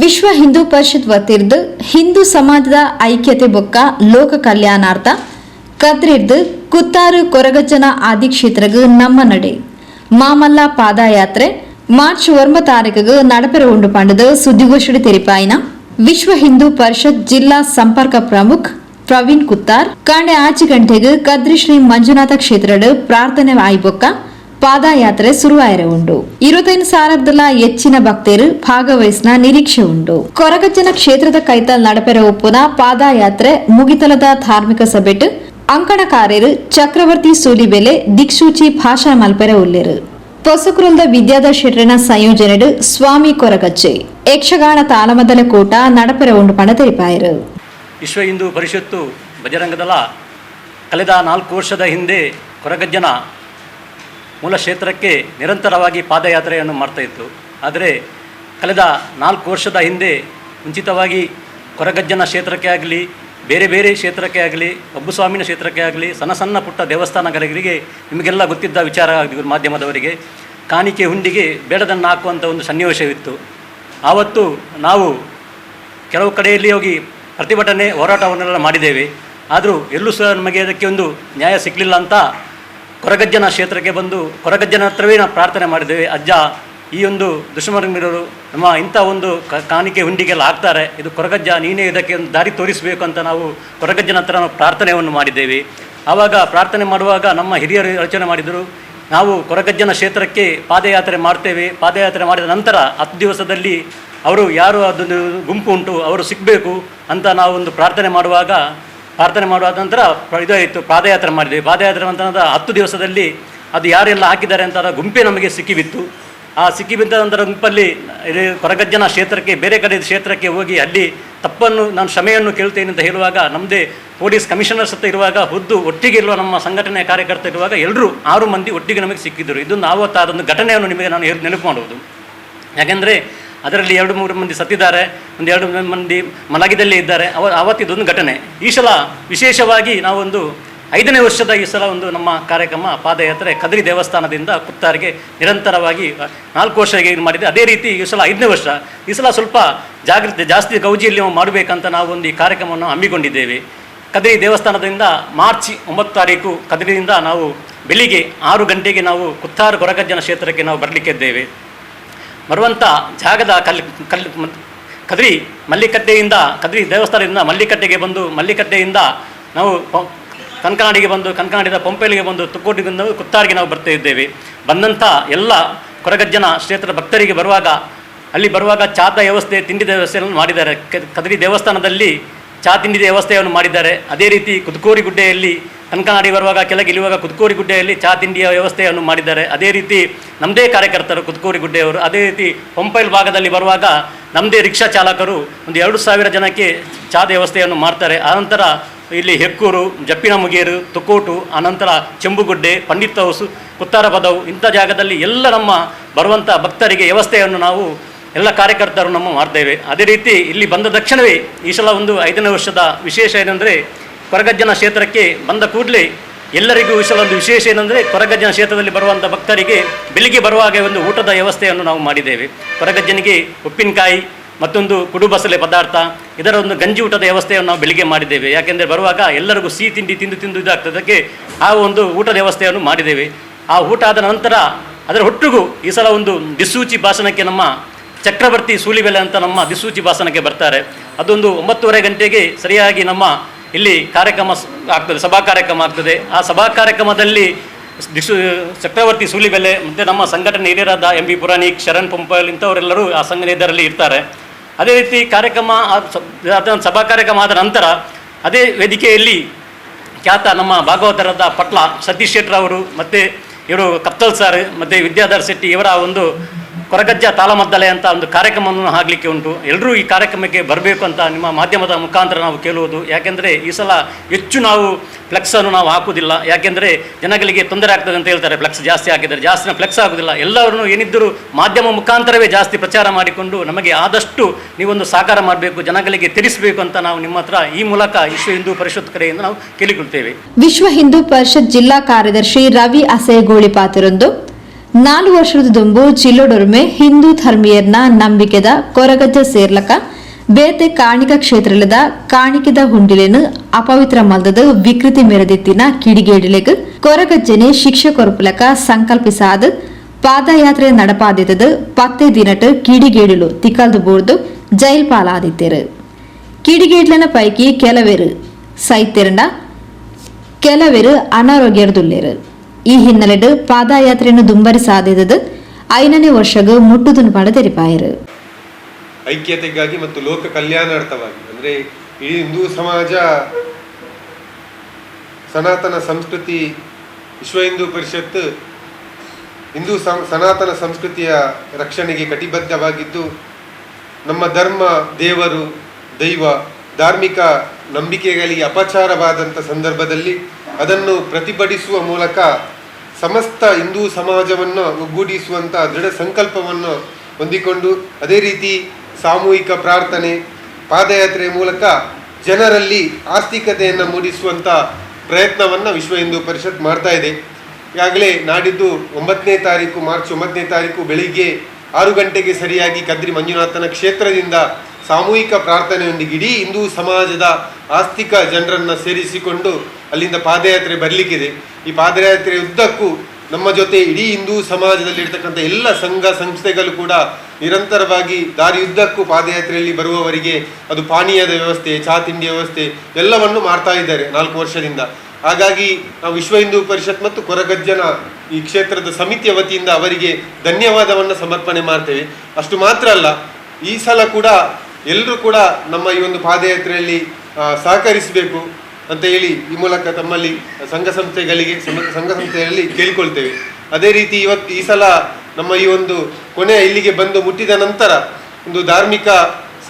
ವಿಶ್ವ ಹಿಂದೂ ಪರಿಷತ್ ವತಿರ್ದು ಹಿಂದೂ ಸಮಾಜದ ಐಕ್ಯತೆ ಬೊಕ್ಕ ಲೋಕ ಕಲ್ಯಾಣಾರ್ಥ ಕದ್ರಿರ್ದು ಕುತ್ತಾರು ಕೊರಗಜ್ಜನ ಆದಿಕ್ಷೇತ್ರಗ್ ನಮ್ಮ ನಡೆ. ಮಾಮಲ್ಲ ಪಾದಯಾತ್ರೆ ಮಾರ್ಚ್ ಒರ್ಮ ತಾರೀಕಿಗೆ ನಡಪೆರ ಉಂಡು ಪಂಡದು ಸುದ್ದಿಗೋಷ್ಠಿ ತೆರಿಪಾಯಿನ ವಿಶ್ವ ಹಿಂದೂ ಪರಿಷತ್ ಜಿಲ್ಲಾ ಸಂಪರ್ಕ ಪ್ರಮುಖ್ ಪ್ರವೀಣ್ ಕುತ್ತಾರ್. ಕಾಂಡೆ ಆಚೆ ಗಂಟೆಗೆ ಕದ್ರಿ ಶ್ರೀ ಮಂಜುನಾಥ ಕ್ಷೇತ್ರದ ಪ್ರಾರ್ಥನೆ ಆಯ್ಬೊಕ್ಕ ಪಾದಯಾತ್ರೆ ಶುರುವಾಯಿರೆ ಉಂಡು ಇರುತೈನ್ ಸಾರಬ್ದಲ ಹೆಚ್ಚಿನ ಭಕ್ತರು ಭಾಗವಹಿಸಿನ ನಿರೀಕ್ಷೆ ಉಂಡು ಕೊರಗಜ್ಜನ ಕ್ಷೇತ್ರದ ಕೈತಲ್ ನಡಪೆರ ಉಪ್ಪುನ ಪಾದಯಾತ್ರೆ ಮುಗಿತಲದ ಧಾರ್ಮಿಕ ಸಭೆಟ್ ಅಂಕಣಕಾರ್ಯರು ಚಕ್ರವರ್ತಿ ಸೋಲಿಬೆಲೆ ದಿಕ್ಸೂಚಿ ಭಾಷಾ ಮಲ್ಪೆರೆ ಉಲ್ಲೆರು. ಪೊಸುಕೃಂದ ವಿದ್ಯಾದ ಶೆಟ್ರನ ಸಂಯೋಜನೆಡು ಸ್ವಾಮಿ ಕೊರಗಜ್ಜೆ. ಯಕ್ಷಗಾನ ತಾಲಮದಲ ಕೂಟ ನಡಪೆರ ಉಂಡು ಪಣ ತೆರಿಪಾಯರು. ವಿಶ್ವ ಹಿಂದೂ ಪರಿಷತ್ತು ಬಜರಂಗದಲ ಕಳೆದ ನಾಲ್ಕು ವರ್ಷದ ಹಿಂದೆ ಕೊರಗಜ್ಜನ ಮೂಲ ಕ್ಷೇತ್ರಕ್ಕೆ ನಿರಂತರವಾಗಿ ಪಾದಯಾತ್ರೆಯನ್ನು ಮಾಡ್ತಾ ಇತ್ತು. ಆದರೆ ಕಳೆದ ನಾಲ್ಕು ವರ್ಷದ ಹಿಂದೆ ಮುಂಚಿತವಾಗಿ ಕೊರಗಜ್ಜನ ಕ್ಷೇತ್ರಕ್ಕೆ ಆಗಲಿ, ಬೇರೆ ಬೇರೆ ಕ್ಷೇತ್ರಕ್ಕೆ ಆಗಲಿ ಒಬ್ಬಸ್ವಾಮಿನ ಕ್ಷೇತ್ರಕ್ಕೆ ಆಗಲಿ, ಸಣ್ಣ ಸಣ್ಣ ಪುಟ್ಟ ದೇವಸ್ಥಾನಗಳಿಗೆ ನಿಮಗೆಲ್ಲ ಗೊತ್ತಿದ್ದ ವಿಚಾರ ಮಾಧ್ಯಮದವರಿಗೆ. ಕಾಣಿಕೆ ಹುಂಡಿಗೆ ಬೇಡದನ್ನು ಹಾಕುವಂಥ ಒಂದು ಸನ್ನಿವೇಶವಿತ್ತು. ಆವತ್ತು ನಾವು ಕೆಲವು ಕಡೆಯಲ್ಲಿ ಹೋಗಿ ಪ್ರತಿಭಟನೆ ಹೋರಾಟವನ್ನೆಲ್ಲ ಮಾಡಿದ್ದೇವೆ. ಆದರೂ ಎಲ್ಲೂ ಸಹ ನಮಗೆ ಅದಕ್ಕೆ ಒಂದು ನ್ಯಾಯ ಸಿಕ್ಕಲಿಲ್ಲ ಅಂತ ಕೊರಗಜ್ಜನ ಕ್ಷೇತ್ರಕ್ಕೆ ಬಂದು ಕೊರಗಜ್ಜನ ಹತ್ರವೇ ನಾವು ಪ್ರಾರ್ಥನೆ ಮಾಡಿದ್ದೇವೆ. ಅಜ್ಜ, ಈ ಒಂದು ದುಶ್ಮನರು ನಮ್ಮ ಇಂಥ ಒಂದು ಕಾಣಿಕೆ ಹುಂಡಿಗೆಲ್ಲ ಹಾಕ್ತಾರೆ. ಇದು ಕೊರಗಜ್ಜ, ನೀನೇ ಇದಕ್ಕೆ ಒಂದು ದಾರಿ ತೋರಿಸಬೇಕು ಅಂತ ನಾವು ಕೊರಗಜ್ಜನ ಹತ್ರ ನಾವು ಪ್ರಾರ್ಥನೆಯನ್ನು ಮಾಡಿದ್ದೇವೆ. ಆವಾಗ ಪ್ರಾರ್ಥನೆ ಮಾಡುವಾಗ ನಮ್ಮ ಹಿರಿಯರು ಯೋಚನೆ ಮಾಡಿದರು, ನಾವು ಕೊರಗಜ್ಜನ ಕ್ಷೇತ್ರಕ್ಕೆ ಪಾದಯಾತ್ರೆ ಮಾಡ್ತೇವೆ. ಪಾದಯಾತ್ರೆ ಮಾಡಿದ ನಂತರ ಹತ್ತು ದಿವಸದಲ್ಲಿ ಅವರು ಯಾರು ಅದೊಂದು ಗುಂಪು ಉಂಟು, ಅವರು ಸಿಗಬೇಕು ಅಂತ ನಾವು ಒಂದು ಪ್ರಾರ್ಥನೆ ಮಾಡುವಾಗ ಪ್ರಾರ್ಥನೆ ಮಾಡುವಾದ ನಂತರ ಇದಾಯಿತು, ಪಾದಯಾತ್ರೆ ಮಾಡಿದ್ವಿ. ಪಾದಯಾತ್ರೆ ನಂತರ ಹತ್ತು ದಿವಸದಲ್ಲಿ ಅದು ಯಾರೆಲ್ಲ ಹಾಕಿದ್ದಾರೆ ಅಂತ ಗುಂಪೇ ನಮಗೆ ಸಿಕ್ಕಿಬಿತ್ತು ಆ ಸಿಕ್ಕಿಬಿದ್ದ ನಂತರ ಗುಂಪಲ್ಲಿ ಇದು ಕೊರಗಜ್ಜನ ಕ್ಷೇತ್ರಕ್ಕೆ, ಬೇರೆ ಕಡೆ ಕ್ಷೇತ್ರಕ್ಕೆ ಹೋಗಿ ಅಲ್ಲಿ ತಪ್ಪನ್ನು, ನಾನು ಕ್ಷಮೆಯನ್ನು ಕೇಳ್ತೇನೆ ಅಂತ ಹೇಳುವಾಗ ನಮ್ಮದೇ ಪೊಲೀಸ್ ಕಮಿಷನರ್ಸ್ ಹತ್ರ ಇರುವಾಗ, ಹುದ್ದು ಒಟ್ಟಿಗೆ ಇರುವ ನಮ್ಮ ಸಂಘಟನೆಯ ಕಾರ್ಯಕರ್ತ ಇರುವಾಗ ಎಲ್ಲರೂ ಆರು ಮಂದಿ ಒಟ್ಟಿಗೆ ನಮಗೆ ಸಿಕ್ಕಿದ್ದರು. ಇದೊಂದು ಆವತ್ತಾದೊಂದು ಘಟನೆಯನ್ನು ನಿಮಗೆ ನಾನು ಹೇಳಿ ನೆನಪು ಮಾಡುವುದು. ಯಾಕೆಂದರೆ ಅದರಲ್ಲಿ ಎರಡು ಮೂರು ಮಂದಿ ಸತ್ತಿದ್ದಾರೆ, ಒಂದು ಎರಡು ಮಂದಿ ಮಲಗಿದಲ್ಲೇ ಇದ್ದಾರೆ. ಅವ, ಆವತ್ತಿದೊಂದು ಘಟನೆ. ಈ ಸಲ ವಿಶೇಷವಾಗಿ ನಾವೊಂದು ಐದನೇ ವರ್ಷದ ಈ ಸಲ ಒಂದು ನಮ್ಮ ಕಾರ್ಯಕ್ರಮ ಪಾದಯಾತ್ರೆ ಕದರಿ ದೇವಸ್ಥಾನದಿಂದ ಕುತ್ತಾರಿಗೆ ನಿರಂತರವಾಗಿ ನಾಲ್ಕು ವರ್ಷ ಇದು ಮಾಡಿದೆ. ಅದೇ ರೀತಿ ಈ ಸಲ ಐದನೇ ವರ್ಷ. ಈ ಸಲ ಸ್ವಲ್ಪ ಜಾಗೃತಿ ಜಾಸ್ತಿ ಗೌಜಿಯಲ್ಲಿ ಮಾಡಬೇಕಂತ ನಾವು ಒಂದು ಈ ಕಾರ್ಯಕ್ರಮವನ್ನು ಹಮ್ಮಿಕೊಂಡಿದ್ದೇವೆ. ಕದರಿ ದೇವಸ್ಥಾನದಿಂದ ಮಾರ್ಚ್ ಒಂಬತ್ತು ತಾರೀಕು ಕದರಿಯಿಂದ ನಾವು ಬೆಳಿಗ್ಗೆ ಆರು ಗಂಟೆಗೆ ನಾವು ಕುತ್ತಾರು ಕೊರಗಜ್ಜನ ಕ್ಷೇತ್ರಕ್ಕೆ ನಾವು ಬರಲಿಕ್ಕಿದ್ದೇವೆ. ಬರುವಂಥ ಜಾಗದ ಕಲ್ ಕಲ್ ಮ- ಕದ್ರಿ ಮಲ್ಲಿಕಟ್ಟೆಯಿಂದ ಕದ್ರಿ ದೇವಸ್ಥಾನದಿಂದ ಮಲ್ಲಿಕಟ್ಟೆಗೆ ಬಂದು ಮಲ್ಲಿಕಟ್ಟೆಯಿಂದ ನಾವು ಕನ್ಕನಾಡಿಗೆ ಬಂದು ಕನ್ಕನಾಡಿದ ಪಂಪೆಲಿಗೆ ಬಂದು ತುಕ್ಕೋಟಿಗಿಂದ ಕುತ್ತಾರಿಗೆ ನಾವು ಬರ್ತಾ ಇದ್ದೇವೆ. ಬಂದಂಥ ಎಲ್ಲ ಕೊರಗಜ್ಜನ ಕ್ಷೇತ್ರದ ಭಕ್ತರಿಗೆ ಬರುವಾಗ, ಅಲ್ಲಿ ಬರುವಾಗ ಚಾತ ವ್ಯವಸ್ಥೆ, ತಿಂಡಿ ವ್ಯವಸ್ಥೆಯನ್ನು ಮಾಡಿದ್ದಾರೆ. ಕದ್ರಿ ದೇವಸ್ಥಾನದಲ್ಲಿ ಚಾ ತಿಂಡಿ ವ್ಯವಸ್ಥೆಯನ್ನು ಮಾಡಿದ್ದಾರೆ. ಅದೇ ರೀತಿ ಕುದುಕೋರಿ ಗುಡ್ಡೆಯಲ್ಲಿ ಕನಕನಾಡಿ ಬರುವಾಗ, ಕೆಳಗೆ ಇಳಿಯುವಾಗ ಕುದುಕೋರಿ ಗುಡ್ಡೆಯಲ್ಲಿ ಚಾ ತಿಂಡಿಯ ವ್ಯವಸ್ಥೆಯನ್ನು ಮಾಡಿದ್ದಾರೆ. ಅದೇ ರೀತಿ ನಮ್ಮದೇ ಕಾರ್ಯಕರ್ತರು ಕುದುಕೋರಿ ಗುಡ್ಡೆಯವರು, ಅದೇ ರೀತಿ ಪಂಪೈಲ್ ಭಾಗದಲ್ಲಿ ಬರುವಾಗ ನಮ್ಮದೇ ರಿಕ್ಷಾ ಚಾಲಕರು ಒಂದು ಎರಡು ಸಾವಿರ ಜನಕ್ಕೆ ಚಾ ವ್ಯವಸ್ಥೆಯನ್ನು ಮಾಡ್ತಾರೆ. ಆನಂತರ ಇಲ್ಲಿ ಹೆಕ್ಕೂರು ಜಪ್ಪಿನ ಮುಗೇರು ತುಕೋಟು ಆನಂತರ ಚೆಂಬುಗುಡ್ಡೆ, ಪಂಡಿತ್ ಹೌಸು, ಕುತ್ತಾರ ಪದವು ಇಂಥ ಜಾಗದಲ್ಲಿ ಎಲ್ಲ ನಮ್ಮ ಬರುವಂಥ ಭಕ್ತರಿಗೆ ವ್ಯವಸ್ಥೆಯನ್ನು ನಾವು ಎಲ್ಲ ಕಾರ್ಯಕರ್ತರು ನಮ್ಮ ಮಾಡ್ತೇವೆ. ಅದೇ ರೀತಿ ಇಲ್ಲಿ ಬಂದ ತಕ್ಷಣವೇ ಈ ಸಲ ಒಂದು ಐದನೇ ವರ್ಷದ ವಿಶೇಷ ಏನಂದರೆ ಕೊರಗಜ್ಜನ ಕ್ಷೇತ್ರಕ್ಕೆ ಬಂದ ಕೂಡಲೇ ಎಲ್ಲರಿಗೂ ಈ ಸಲ ಒಂದು ವಿಶೇಷ ಏನಂದರೆ ಕೊರಗಜ್ಜನ ಕ್ಷೇತ್ರದಲ್ಲಿ ಬರುವಂಥ ಭಕ್ತರಿಗೆ ಬೆಳಿಗ್ಗೆ ಬರುವಾಗ ಒಂದು ಊಟದ ವ್ಯವಸ್ಥೆಯನ್ನು ನಾವು ಮಾಡಿದ್ದೇವೆ. ಕೊರಗಜ್ಜನಿಗೆ ಉಪ್ಪಿನಕಾಯಿ ಮತ್ತೊಂದು ಕುಡುಬಸಲೆ ಪದಾರ್ಥ, ಇದರ ಒಂದು ಗಂಜಿ ಊಟದ ವ್ಯವಸ್ಥೆಯನ್ನು ನಾವು ಬೆಳಿಗ್ಗೆ ಮಾಡಿದ್ದೇವೆ. ಯಾಕೆಂದರೆ ಬರುವಾಗ ಎಲ್ಲರಿಗೂ ಸಿಹಿ ತಿಂಡಿ ತಿಂದು ತಿಂದು ಇದಾಗ್ತದಕ್ಕೆ ಆ ಒಂದು ಊಟದ ವ್ಯವಸ್ಥೆಯನ್ನು ಮಾಡಿದ್ದೇವೆ. ಆ ಊಟ ಆದ ನಂತರ ಅದರ ಒಟ್ಟಿಗೂ ಈ ಸಲ ಒಂದು ದಿಸೂಚಿ ಭಾಷಣಕ್ಕೆ ನಮ್ಮ ಚಕ್ರವರ್ತಿ ಸೂಲಿಬೆಲೆ ಅಂತ ನಮ್ಮ ಅಧಿಸೂಚಿ ಭಾಸನಕ್ಕೆ ಬರ್ತಾರೆ. ಅದೊಂದು ಒಂಬತ್ತುವರೆ ಗಂಟೆಗೆ ಸರಿಯಾಗಿ ನಮ್ಮ ಇಲ್ಲಿ ಕಾರ್ಯಕ್ರಮ ಆಗ್ತದೆ, ಸಭಾ ಕಾರ್ಯಕ್ರಮ ಆಗ್ತದೆ. ಆ ಸಭಾ ಕಾರ್ಯಕ್ರಮದಲ್ಲಿ ದಿಸು, ಚಕ್ರವರ್ತಿ ಸೂಲಿಬೆಲೆ ಮತ್ತು ನಮ್ಮ ಸಂಘಟನೆ ಹಿರಿಯರಾದ ಎಂ ಬಿ ಪುರಾಣಿಕ್ ಶರಣ್ ಪಂಪಲ್ ಇಂಥವರೆಲ್ಲರೂ ಆ ಸಂಘ ಇದರಲ್ಲಿ ಇರ್ತಾರೆ. ಅದೇ ರೀತಿ ಕಾರ್ಯಕ್ರಮ ಸಭಾ ಕಾರ್ಯಕ್ರಮ ಆದ ನಂತರ ಅದೇ ವೇದಿಕೆಯಲ್ಲಿ ಖ್ಯಾತ ನಮ್ಮ ಭಾಗವತರದ ಪಟ್ಲ ಸತೀಶ್ ಶೆಟ್ರ್ ಅವರು ಮತ್ತು ಇವರು ಕಪ್ತಲ್ ಸರ್ ಮತ್ತು ವಿದ್ಯಾಧರ್ ಶೆಟ್ಟಿ ಇವರ ಒಂದು ಕೊರಗಜ್ಜ ತಾಳಮದ್ದಲೆ ಅಂತ ಒಂದು ಕಾರ್ಯಕ್ರಮವನ್ನು ಆಗಲಿಕ್ಕೆ ಉಂಟು. ಎಲ್ಲರೂ ಈ ಕಾರ್ಯಕ್ರಮಕ್ಕೆ ಬರಬೇಕು ಅಂತ ನಿಮ್ಮ ಮಾಧ್ಯಮದ ಮುಖಾಂತರ ನಾವು ಕೇಳುವುದು. ಯಾಕೆಂದರೆ ಈ ಸಲ ಹೆಚ್ಚು ನಾವು ಫ್ಲೆಕ್ಸನ್ನು ನಾವು ಹಾಕುವುದಿಲ್ಲ. ಯಾಕೆಂದರೆ ಜನಗಳಿಗೆ ತೊಂದರೆ ಆಗ್ತದೆ ಅಂತ ಹೇಳ್ತಾರೆ. ಫ್ಲೆಕ್ಸ್ ಜಾಸ್ತಿ ಹಾಕಿದರೆ ಜಾಸ್ತಿ ಫ್ಲೆಕ್ಸ್ ಆಗೋದಿಲ್ಲ ಎಲ್ಲರನ್ನು ಏನಿದ್ದರೂ ಮಾಧ್ಯಮ ಮುಖಾಂತರವೇ ಜಾಸ್ತಿ ಪ್ರಚಾರ ಮಾಡಿಕೊಂಡು ನಮಗೆ ಆದಷ್ಟು ನೀವೊಂದು ಸಾಕಾರ ಮಾಡಬೇಕು, ಜನಗಳಿಗೆ ತಿಳಿಸಬೇಕು ಅಂತ ನಾವು ನಿಮ್ಮ ಹತ್ರ ಈ ಮೂಲಕ ವಿಶ್ವ ಹಿಂದೂ ಪರಿಷತ್ ಕಡೆಯಿಂದ ನಾವು ಕೇಳಿಕೊಳ್ತೇವೆ. ವಿಶ್ವ ಹಿಂದೂ ಪರಿಷತ್ ಜಿಲ್ಲಾ ಕಾರ್ಯದರ್ಶಿ ರವಿ ಅಸೇಗೋಳಿ ಪಾತಿರೊಂದು ನಾಲ್ಕು ವರ್ಷದ ದುಂಬು ಚಿಲ್ಲೊಡೊರ್ಮೆ ಹಿಂದೂ ಧರ್ಮೀಯರ್ನ ನಂಬಿಕೆದ ಕೊರಗಜ್ಜ ಸೇರ್ಲಕ, ಬೇತೆ ಕಾಣಿಕ ಕ್ಷೇತ್ರಲದ ಕಾಣಿಕೆದ ಹುಂಡಿಲೆನು ಅಪವಿತ್ರ ಮಲ್ದದ ವಿಕೃತಿ ಮೆರೆದಿತ್ತಿನ ಕಿಡಿಗೇಡಿಲೆಗ್ ಕೊರಗಜ್ಜನೆ ಶಿಕ್ಷೆ ಕೊರಪುಲಕ ಸಂಕಲ್ಪಿಸಾದ ಪಾದಯಾತ್ರೆ ನಡಪಾದಿತದ ಪತ್ತೆ ದಿನಟ್ ಕಿಡಿಗೇಡಿಲು ತಿಕ್ಕಲ್ದು ಬೋರ್ದು ಜೈಲ್ ಪಾಲಾದಿತ್ತೆರು ಕಿಡಿಗೇಡ್ಲನ ಪೈಕಿ ಕೆಲವೇರು ಸೈತ್ತೆರಂಡ ಕೆಲವರು ಅನಾರೋಗ್ಯರ್ದುಲ್ಲೇರು. ಈ ಹಿನ್ನೆಲೆಡ್ ಪಾದಯಾತ್ರೆಯನ್ನು ದುಂಬರಿ ಸಾಧಿದದು ಐನನೇ ವರ್ಷಗ ಮುಟ್ಟುದನ್ನು ಪಡ ತೆರಿಪಾಯರು. ಐಕ್ಯತೆಗಾಗಿ ಮತ್ತು ಲೋಕ ಕಲ್ಯಾಣಾರ್ಥವಾಗಿ, ಅಂದ್ರೆ ಈ ಹಿಂದೂ ಸಮಾಜ, ಸನಾತನ ಸಂಸ್ಕೃತಿ, ವಿಶ್ವ ಹಿಂದೂ ಪರಿಷತ್, ಹಿಂದೂ ಸನಾತನ ಸಂಸ್ಕೃತಿಯ ರಕ್ಷಣೆಗೆ ಕಟಿಬದ್ಧವಾಗಿದ್ದು, ನಮ್ಮ ಧರ್ಮ, ದೇವರು, ದೈವ, ಧಾರ್ಮಿಕ ನಂಬಿಕೆಗಳಿಗೆ ಅಪಚಾರವಾದಂಥ ಸಂದರ್ಭದಲ್ಲಿ ಅದನ್ನು ಪ್ರತಿಭಟಿಸುವ ಮೂಲಕ ಸಮಸ್ತ ಹಿಂದೂ ಸಮಾಜವನ್ನು ಒಗ್ಗೂಡಿಸುವಂಥ ದೃಢ ಸಂಕಲ್ಪವನ್ನು ಹೊಂದಿಕೊಂಡು ಅದೇ ರೀತಿ ಸಾಮೂಹಿಕ ಪ್ರಾರ್ಥನೆ, ಪಾದಯಾತ್ರೆ ಮೂಲಕ ಜನರಲ್ಲಿ ಆಸ್ತಿಕತೆಯನ್ನು ಮೂಡಿಸುವಂಥ ಪ್ರಯತ್ನವನ್ನು ವಿಶ್ವ ಹಿಂದೂ ಪರಿಷತ್ ಮಾಡ್ತಾ ಇದೆ. ಈಗಾಗಲೇ ನಾಡಿದ್ದು ಒಂಬತ್ತನೇ ತಾರೀಕು, ಮಾರ್ಚ್ ಒಂಬತ್ತನೇ ತಾರೀಕು ಬೆಳಿಗ್ಗೆ ಆರು ಗಂಟೆಗೆ ಸರಿಯಾಗಿ ಕದ್ರಿ ಮಂಜುನಾಥನ ಕ್ಷೇತ್ರದಿಂದ ಸಾಮೂಹಿಕ ಪ್ರಾರ್ಥನೆಯೊಂದಿಗೆ ಇಡೀ ಹಿಂದೂ ಸಮಾಜದ ಆಸ್ತಿಕ ಜನರನ್ನು ಸೇರಿಸಿಕೊಂಡು ಅಲ್ಲಿಂದ ಪಾದಯಾತ್ರೆ ಬರಲಿಕ್ಕಿದೆ. ಈ ಪಾದಯಾತ್ರೆ ಉದ್ದಕ್ಕೂ ನಮ್ಮ ಜೊತೆ ಇಡೀ ಹಿಂದೂ ಸಮಾಜದಲ್ಲಿ ಇರ್ತಕ್ಕಂಥ ಎಲ್ಲ ಸಂಘ ಸಂಸ್ಥೆಗಳು ಕೂಡ ನಿರಂತರವಾಗಿ ದಾರಿಯುದ್ದಕ್ಕೂ ಪಾದಯಾತ್ರೆಯಲ್ಲಿ ಬರುವವರಿಗೆ ಅದು ಪಾನೀಯದ ವ್ಯವಸ್ಥೆ, ಚಹಾ ತಿಂಡಿ ವ್ಯವಸ್ಥೆ ಎಲ್ಲವನ್ನು ಮಾಡ್ತಾ ಇದ್ದಾರೆ ನಾಲ್ಕು ವರ್ಷದಿಂದ. ಹಾಗಾಗಿ ನಾವು ವಿಶ್ವ ಹಿಂದೂ ಪರಿಷತ್ ಮತ್ತು ಕೊರಗಜ್ಜನ ಈ ಕ್ಷೇತ್ರದ ಸಮಿತಿಯ ವತಿಯಿಂದ ಅವರಿಗೆ ಧನ್ಯವಾದವನ್ನು ಸಮರ್ಪಣೆ ಮಾಡ್ತೇವೆ. ಅಷ್ಟು ಮಾತ್ರ ಅಲ್ಲ, ಈ ಸಲ ಕೂಡ ಎಲ್ಲರೂ ಕೂಡ ನಮ್ಮ ಈ ಒಂದು ಪಾದಯಾತ್ರೆಯಲ್ಲಿ ಸಹಕರಿಸಬೇಕು ಅಂತ ಹೇಳಿ ಈ ಮೂಲಕ ತಮ್ಮಲ್ಲಿ ಸಂಘ ಸಂಸ್ಥೆಗಳಿಗೆ, ಸಂಘ ಸಂಸ್ಥೆಗಳಲ್ಲಿ ಕೇಳಿಕೊಳ್ತೇವೆ. ಅದೇ ರೀತಿ ಇವತ್ತು ಈ ಸಲ ನಮ್ಮ ಈ ಒಂದು ಕೊನೆಯ ಇಲ್ಲಿಗೆ ಬಂದು ಮುಟ್ಟಿದ ನಂತರ ಒಂದು ಧಾರ್ಮಿಕ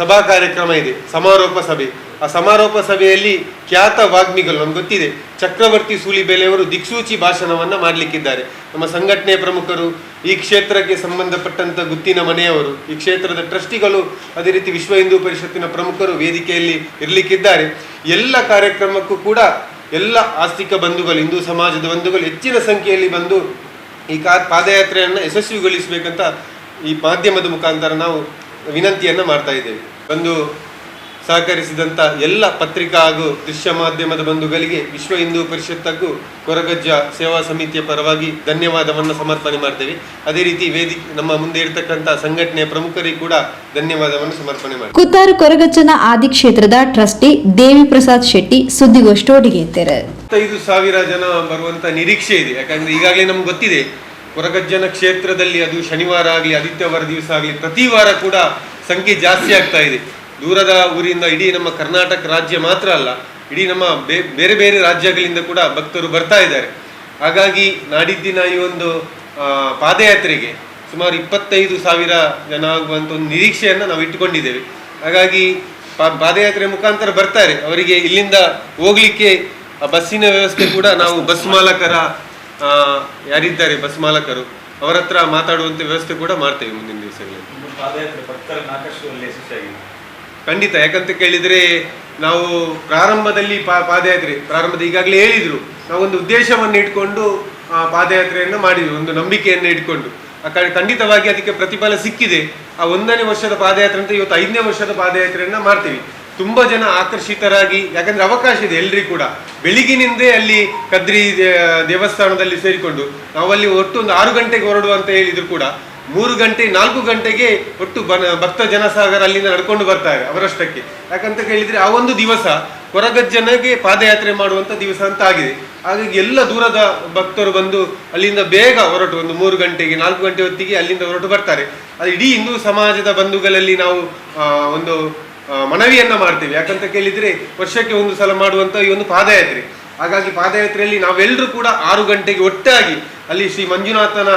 ಸಭಾ ಕಾರ್ಯಕ್ರಮ ಇದೆ, ಸಮಾರೋಪ ಸಭೆ. ಆ ಸಮಾರೋಪ ಸಭೆಯಲ್ಲಿ ಖ್ಯಾತ ವಾಗ್ಮಿಗಳು, ನಮ್ಗೆ ಗೊತ್ತಿದೆ, ಚಕ್ರವರ್ತಿ ಸೂಲಿಬೆಲೆಯವರು ದಿಕ್ಸೂಚಿ ಭಾಷಣವನ್ನು ಮಾಡಲಿಕ್ಕಿದ್ದಾರೆ. ನಮ್ಮ ಸಂಘಟನೆ ಪ್ರಮುಖರು, ಈ ಕ್ಷೇತ್ರಕ್ಕೆ ಸಂಬಂಧಪಟ್ಟಂತ ಗುತ್ತಿನ ಮನೆಯವರು, ಈ ಕ್ಷೇತ್ರದ ಟ್ರಸ್ಟಿಗಳು, ಅದೇ ರೀತಿ ವಿಶ್ವ ಹಿಂದೂ ಪರಿಷತ್ತಿನ ಪ್ರಮುಖರು ವೇದಿಕೆಯಲ್ಲಿ ಇರಲಿಕ್ಕಿದ್ದಾರೆ. ಎಲ್ಲ ಕಾರ್ಯಕ್ರಮಕ್ಕೂ ಕೂಡ ಎಲ್ಲ ಆಸ್ತಿಕ ಬಂಧುಗಳು, ಹಿಂದೂ ಸಮಾಜದ ಬಂಧುಗಳು ಹೆಚ್ಚಿನ ಸಂಖ್ಯೆಯಲ್ಲಿ ಬಂದು ಈ ಕಾ ಪಾದಯಾತ್ರೆಯನ್ನು ಯಶಸ್ವಿಗೊಳಿಸಬೇಕಂತ ಈ ಮಾಧ್ಯಮದ ಮುಖಾಂತರ ನಾವು ವಿನಂತಿಯನ್ನು ಮಾಡ್ತಾ ಇದ್ದೇವೆ. ಬಂದು ಸಹಕರಿಸಿದಂಥ ಎಲ್ಲ ಪತ್ರಿಕಾ ಹಾಗೂ ದೃಶ್ಯ ಮಾಧ್ಯಮದ ಬಂಧುಗಳಿಗೆ ವಿಶ್ವ ಹಿಂದೂ ಪರಿಷತ್ ಹಾಗೂ ಕೊರಗಜ್ಜ ಸೇವಾ ಸಮಿತಿಯ ಪರವಾಗಿ ಧನ್ಯವಾದವನ್ನು ಸಮರ್ಪಣೆ ಮಾಡ್ತೇವೆ. ಅದೇ ರೀತಿ ವೇದಿಕೆ ನಮ್ಮ ಮುಂದೆ ಇರತಕ್ಕಂಥ ಸಂಘಟನೆಯ ಪ್ರಮುಖರಿಗೆ ಕೂಡ ಧನ್ಯವಾದವನ್ನು ಸಮರ್ಪಣೆ ಮಾಡಿ ಕುತ್ತಾರು ಕೊರಗಜ್ಜನ ಆದಿ ಕ್ಷೇತ್ರದ ಟ್ರಸ್ಟಿ ದೇವಿ ಪ್ರಸಾದ್ ಶೆಟ್ಟಿ ಸುದ್ದಿಗೋಷ್ಠಿ ಒಡಿಗೆತ್ತರು ಇಪ್ಪತ್ತೈದು ಸಾವಿರ ಜನ ಬರುವಂತ ನಿರೀಕ್ಷೆ ಇದೆ. ಯಾಕಂದ್ರೆ ಈಗಾಗಲೇ ನಮ್ಗೆ ಗೊತ್ತಿದೆ ಕೊರಗಜ್ಜನ ಕ್ಷೇತ್ರದಲ್ಲಿ ಅದು ಶನಿವಾರ ಆಗಲಿ, ಆದಿತ್ಯವಾರ ದಿವಸ ಆಗಲಿ, ಪ್ರತಿ ವಾರ ಕೂಡ ಸಂಖ್ಯೆ ಜಾಸ್ತಿ ಆಗ್ತಾ ಇದೆ. ದೂರದ ಊರಿಂದ ಇಡೀ ನಮ್ಮ ಕರ್ನಾಟಕ ರಾಜ್ಯ ಮಾತ್ರ ಅಲ್ಲ, ಇಡೀ ನಮ್ಮ ಬೇರೆ ಬೇರೆ ರಾಜ್ಯಗಳಿಂದ ಕೂಡ ಭಕ್ತರು ಬರ್ತಾ ಇದ್ದಾರೆ. ಹಾಗಾಗಿ ನಾಡಿದ್ದಿನ ಈ ಒಂದು ಪಾದಯಾತ್ರೆಗೆ ಸುಮಾರು ಇಪ್ಪತ್ತೈದು ಸಾವಿರ ಜನ ಆಗುವಂಥ ಒಂದು ನಿರೀಕ್ಷೆಯನ್ನು ನಾವು ಇಟ್ಟುಕೊಂಡಿದ್ದೇವೆ. ಹಾಗಾಗಿ ಪಾದಯಾತ್ರೆ ಮುಖಾಂತರ ಬರ್ತಾರೆ. ಅವರಿಗೆ ಇಲ್ಲಿಂದ ಹೋಗ್ಲಿಕ್ಕೆ ಬಸ್ಸಿನ ವ್ಯವಸ್ಥೆ ಕೂಡ ನಾವು ಬಸ್ ಮಾಲಕರ ಯಾರಿದ್ದಾರೆ ಬಸ್ ಮಾಲಕರು ಅವರ ಹತ್ರ ಮಾತಾಡುವಂತ ವ್ಯವಸ್ಥೆ ಕೂಡ ಮಾಡ್ತೇವೆ ಮುಂದಿನ ದಿವಸಗಳಲ್ಲಿ. ಖಂಡಿತ ಯಾಕಂತ ಕೇಳಿದ್ರೆ ನಾವು ಪ್ರಾರಂಭದಲ್ಲಿ ಪಾ ಪಾದಯಾತ್ರೆ ಪ್ರಾರಂಭದ ಈಗಾಗಲೇ ಹೇಳಿದ್ರು ನಾವೊಂದು ಉದ್ದೇಶವನ್ನು ಇಟ್ಕೊಂಡು ಆ, ಪಾದಯಾತ್ರೆಯನ್ನು ಮಾಡಿದ್ವಿ ಒಂದು ನಂಬಿಕೆಯನ್ನು ಇಟ್ಕೊಂಡು. ಖಂಡಿತವಾಗಿ ಅದಕ್ಕೆ ಪ್ರತಿಫಲ ಸಿಕ್ಕಿದೆ. ಆ ಒಂದನೇ ವರ್ಷದ ಪಾದಯಾತ್ರೆ ಅಂತ ಇವತ್ತು ಐದನೇ ವರ್ಷದ ಪಾದಯಾತ್ರೆಯನ್ನ ಮಾಡ್ತೀವಿ. ತುಂಬಾ ಜನ ಆಕರ್ಷಿತರಾಗಿ, ಯಾಕಂದ್ರೆ ಅವಕಾಶ ಇದೆ ಎಲ್ಲರಿಗೂ ಕೂಡ. ಬೆಳಿಗಿನಿಂದೇ ಅಲ್ಲಿ ಕದ್ರಿ ದೇವಸ್ಥಾನದಲ್ಲಿ ಸೇರಿಕೊಂಡು, ನಾವಲ್ಲಿ ಒಟ್ಟು ಒಂದು ಆರು ಗಂಟೆಗೆ ಹೊರಡುವ ಅಂತ ಹೇಳಿದ್ರು ಕೂಡ, ಮೂರು ಗಂಟೆ, ನಾಲ್ಕು ಗಂಟೆಗೆ ಒಟ್ಟು ಬನ, ಭಕ್ತ ಜನಸಾಗರ ಅಲ್ಲಿಂದ ನಡ್ಕೊಂಡು ಬರ್ತಾರೆ ಅವರಷ್ಟಕ್ಕೆ. ಯಾಕಂತ ಕೇಳಿದ್ರೆ ಆ ಒಂದು ದಿವಸ ಕೊರಗಜ್ಜನಗೆ ಪಾದಯಾತ್ರೆ ಮಾಡುವಂತ ದಿವಸ ಅಂತ ಆಗಿದೆ. ಹಾಗಾಗಿ ಎಲ್ಲ ದೂರದ ಭಕ್ತರು ಬಂದು ಅಲ್ಲಿಂದ ಬೇಗ ಹೊರಟು, ಒಂದು ಮೂರು ಗಂಟೆಗೆ, ನಾಲ್ಕು ಗಂಟೆ ಹೊತ್ತಿಗೆ ಅಲ್ಲಿಂದ ಹೊರಟು ಬರ್ತಾರೆ. ಅದು ಇಡೀ ಹಿಂದೂ ಸಮಾಜದ ಬಂಧುಗಳಲ್ಲಿ ನಾವು ಒಂದು ಮನವಿಯನ್ನ ಮಾಡ್ತೀವಿ. ಯಾಕಂತ ಕೇಳಿದ್ರೆ ವರ್ಷಕ್ಕೆ ಒಂದು ಸಲ ಮಾಡುವಂತ ಈ ಒಂದು ಪಾದಯಾತ್ರೆ. ಹಾಗಾಗಿ ಪಾದಯಾತ್ರೆಯಲ್ಲಿ ನಾವೆಲ್ಲರೂ ಕೂಡ ಆರು ಗಂಟೆಗೆ ಒಟ್ಟಾಗಿ ಅಲ್ಲಿ ಶ್ರೀ ಮಂಜುನಾಥನ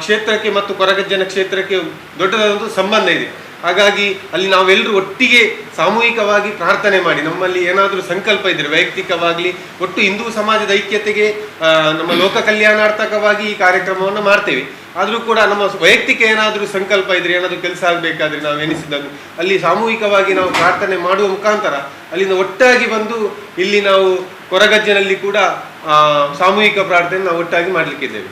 ಕ್ಷೇತ್ರಕ್ಕೆ ಮತ್ತು ಕೊರಗಜ್ಜನ ಕ್ಷೇತ್ರಕ್ಕೆ ದೊಡ್ಡದಾದಂಥ ಸಂಬಂಧ ಇದೆ. ಹಾಗಾಗಿ ಅಲ್ಲಿ ನಾವೆಲ್ಲರೂ ಒಟ್ಟಿಗೆ ಸಾಮೂಹಿಕವಾಗಿ ಪ್ರಾರ್ಥನೆ ಮಾಡಿ. ನಮ್ಮಲ್ಲಿ ಏನಾದರೂ ಸಂಕಲ್ಪ ಇದ್ರೆ, ವೈಯಕ್ತಿಕವಾಗಲಿ, ಒಟ್ಟು ಹಿಂದೂ ಸಮಾಜದ ಐಕ್ಯತೆಗೆ ನಮ್ಮ ಲೋಕ ಕಲ್ಯಾಣಾರ್ಥಕವಾಗಿ ಈ ಕಾರ್ಯಕ್ರಮವನ್ನು ಮಾಡ್ತೇವೆ. ಆದರೂ ಕೂಡ ನಮ್ಮ ವೈಯಕ್ತಿಕ ಏನಾದರೂ ಸಂಕಲ್ಪ ಇದ್ರೆ, ಏನಾದರೂ ಕೆಲಸ ಆಗಬೇಕಾದ್ರೆ ನಾವು ಎನಿಸಿದ್ದನ್ನು ಅಲ್ಲಿ ಸಾಮೂಹಿಕವಾಗಿ ನಾವು ಪ್ರಾರ್ಥನೆ ಮಾಡುವ ಮುಖಾಂತರ ಅಲ್ಲಿಂದ ಒಟ್ಟಾಗಿ ಬಂದು ಇಲ್ಲಿ ನಾವು ಕೊರಗಜ್ಜನಲ್ಲಿ ಕೂಡ ಸಾಮೂಹಿಕ ಪ್ರಾರ್ಥನೆ ನಾವು ಒಟ್ಟಾಗಿ ಮಾಡಲಿಕ್ಕಿದ್ದೇವೆ.